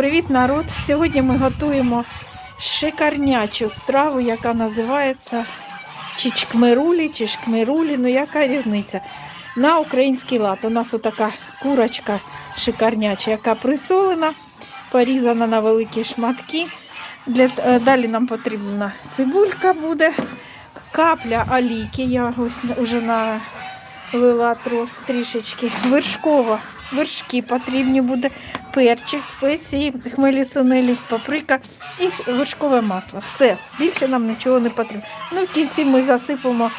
Привіт, народ! Сьогодні ми готуємо шикарнячу страву, яка називається чичкмерулі чи шкмерулі. Ну яка різниця? На український лад. У нас отака курочка шикарняча, яка присолена, порізана на великі шматки. Для, е, далі нам потрібна цибулька буде, капля олійки. Я ось вже налила трішечки. Вершкова, вершки потрібні буде, перчик, спеції, хмелі сунелі, паприка і вершкове масло. Все, більше нам нічого не потрібно. Ну, в кінці ми засипемо.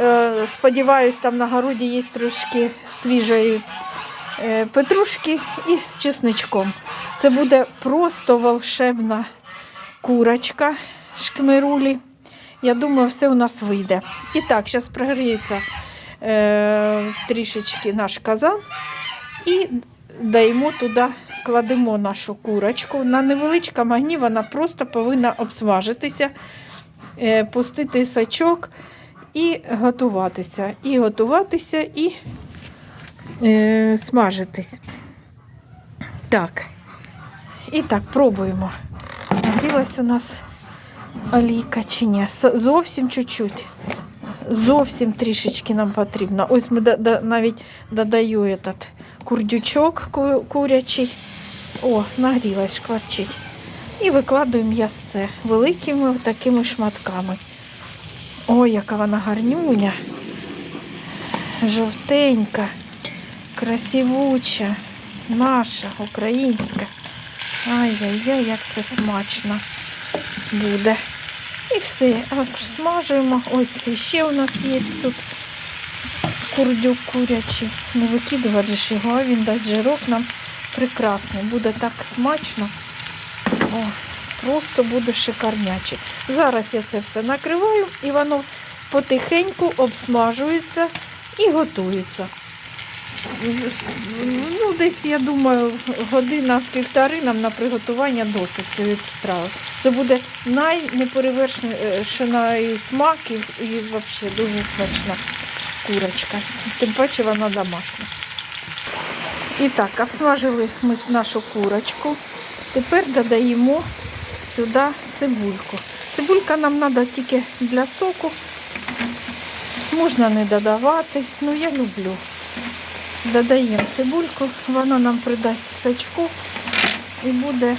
е, Сподіваюсь, там на городі є трошки свіжої е, петрушки і з чесничком. Це буде просто волшебна курочка шкмерулі. Я думаю, все у нас вийде. І так, зараз прогріється е, трішечки наш казан і даємо туди, кладемо нашу курочку. На невеличкому огні вона просто повинна обсмажитися, е, пустити сачок і готуватися. І готуватися, і е, смажитись. Так. І так, пробуємо. Нагрілась у нас олійка чи ні? Зовсім чуть-чуть. Зовсім трішечки нам потрібно. Ось ми навіть додаю этот курдючок курячий. О, нагрілась, шкварчить. І викладуємо м'ясце великими такими шматками. Ой, яка вона гарнюня. Жовтенька, красивуча, наша, українська. Ай-яй-яй, як це смачно буде. І все, смажуємо. Ось ще у нас є тут курдюк курячий. Не викидувати його, а він дасть жирок нам прекрасний. Буде так смачно. О, просто буде шикарняче. Зараз я це все накриваю і воно потихеньку обсмажується і готується. Ну, десь, я думаю, година півтори нам на приготування досить цієї страви. Це буде найнеперевершений смак і, і взагалі дуже смачна курочка. Тим паче вона домашня. І так, обсмажили ми нашу курочку. Тепер додаємо сюди цибульку. Цибулька нам треба тільки для соку. Можна не додавати, ну я люблю. Додаємо цибульку, вона нам придасть сачку і буде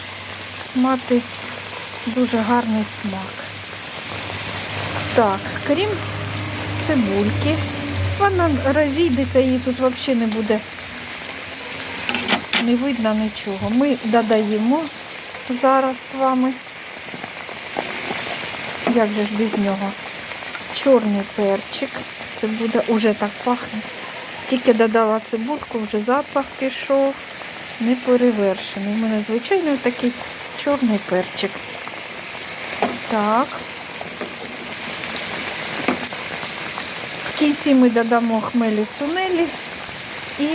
мати дуже гарний смак. Так, крім цибульки, вона розійдеться, її тут взагалі не буде, не видно нічого. Ми додаємо зараз з вами, як же ж без нього, чорний перчик. Це буде уже так пахне. Тільки додала цибульку, вже запах пішов, не перевершений. У мене звичайно такий чорний перчик. Так. Кінці ми додамо хмелі сунелі і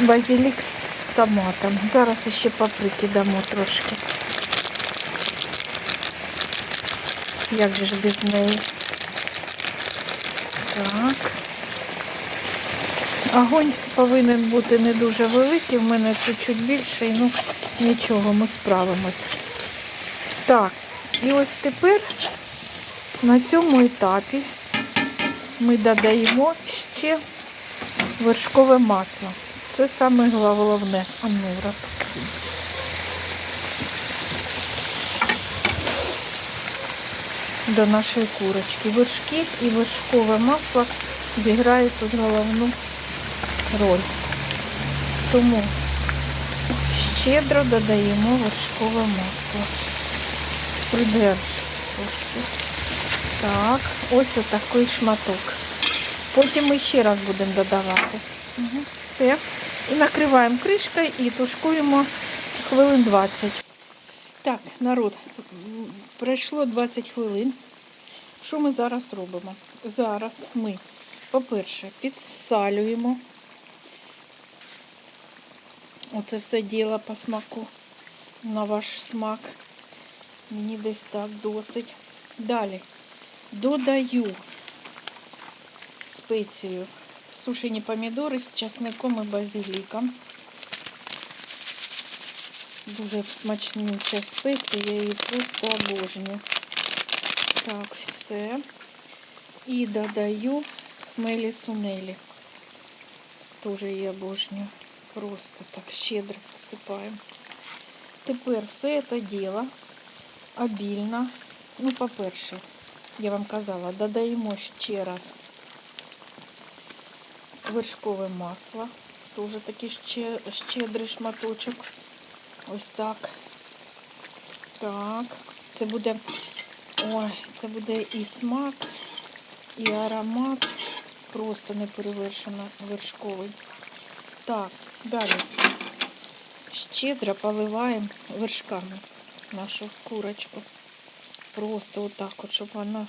базилік з томатом. Зараз ще паприки дамо трошки. Як же ж без неї? Так. Огонь повинен бути не дуже великий, в мене чуть-чуть більший, ну нічого, ми справимось. Так, і ось тепер на цьому етапі ми додаємо ще вершкове масло. Це саме головне. А ну. До нашої курочки. Вершки і вершкове масло зіграють тут головну роль. Тому щедро додаємо вершкове масло. Придерж трошки. Так, ось отакий шматок. Потім ми ще раз будемо додавати. Угу. Все. І накриваємо кришкою і тушкуємо хвилин 20. Так, народ, пройшло 20 хвилин. Що ми зараз робимо? Зараз ми, по-перше, підсалюємо. Оце все діло по смаку. На ваш смак. Мені десь так досить. Далі додаю спецію сушені помідори з часником і базиліком. Дуже смачнюча спеція, я її просто обожнюю. Так, все. І додаю хмелі сунелі. Тоже її обожнюю. Просто так щедро посипаємо. Тепер все це діло обільно. Ну, по-перше, я вам казала, додаємо ще раз вершкове масло. Тоже такий ще, щедрий шматочок. Ось так. Так. Це буде. Ой, це буде і смак, і аромат. Просто неперевершено вершковий. Так, далі. Щедро поливаємо вершками нашу курочку. Просто отак от, щоб вона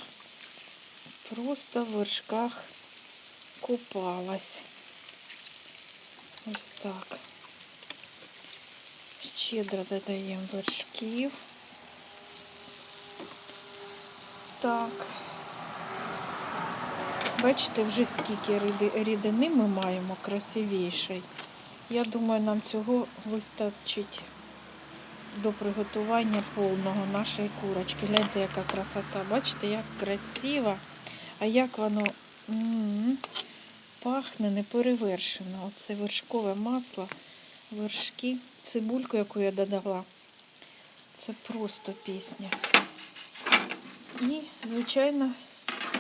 просто в вершках купалась. Ось так. Щедро додаємо вершків. Так. Бачите, вже скільки рідини ми маємо красивішої. Я думаю, нам цього вистачить до приготування повного нашої курочки. Гляньте, яка красота. Бачите, як красиво. А як воно пахне неперевершено. Оце вершкове масло, вершки, цибульку, яку я додала. Це просто пісня. І, звичайно,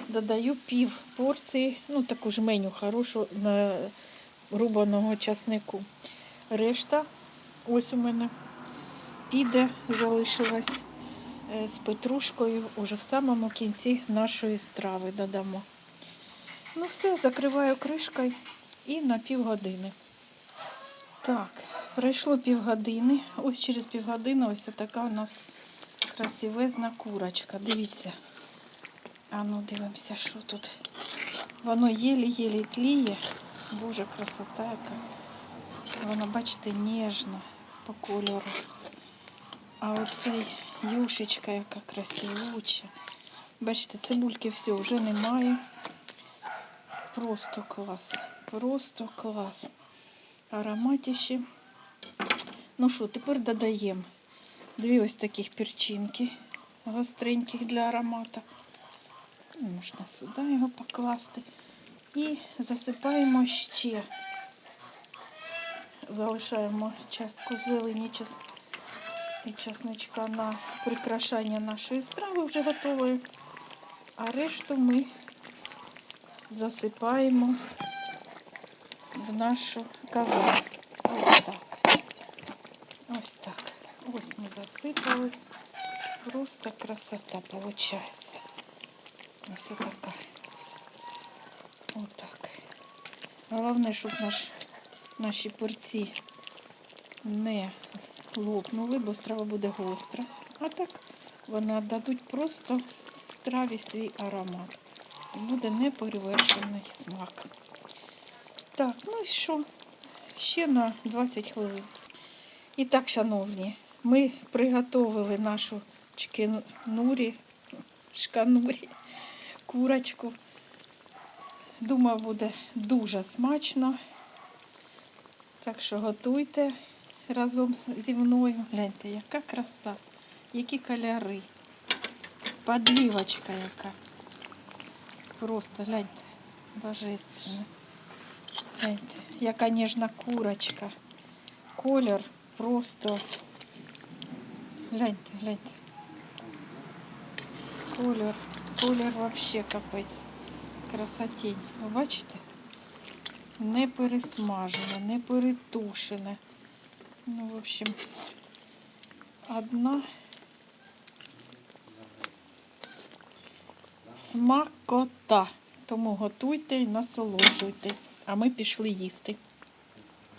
додаю пів порції, ну таку ж меню хорошу рубаного часнику. Решта, ось у мене піде, залишилась е, з петрушкою уже в самому кінці нашої страви додамо. Ну все, закриваю кришкою і на півгодини. Так, пройшло півгодини. Ось через півгодини ось така у нас красивезна курочка. Дивіться. А ну дивимося, що тут. Воно єлі-єлі тліє. Боже, красота яка. Вона, бачите, ніжна по кольору. А оцей юшечка, яка красивуча. Бачите, цибульки все вже немає. Просто клас. Просто клас. Ароматіші. Ну що, тепер додаємо дві ось таких перчинки гостреньких для аромата. Можна сюди його покласти. І засипаємо ще. Залишаємо частку зелені час- і часничка на прикрашання нашої страви вже готової. А решту ми засипаємо в нашу казан. Ось так. Ось так. Ось ми засипали. Просто красота виходить. Ось отака. Отак. Головне, щоб наш, наші перці не лопнули, бо страва буде гостра. А так вони дадуть просто страві свій аромат. І буде неперевершений смак. Так, ну і що? Ще на 20 хвилин. І так, шановні, ми приготовили нашу чкенурі, шканурі, курочку. Думаю, буде дуже смачно. Так що готуйте разом з- зі мною. Гляньте, яка краса, які кольори. Подлівочка яка. Просто гляньте, божественно. Гляньте, яка ніжна курочка. Колір просто. Гляньте, гляньте. Колір, колір вообще капець. Красотень. Ви бачите? Не пересмажене, не перетушене. Ну, в общем, одна смакота. Тому готуйте і насолоджуйтесь. А ми пішли їсти.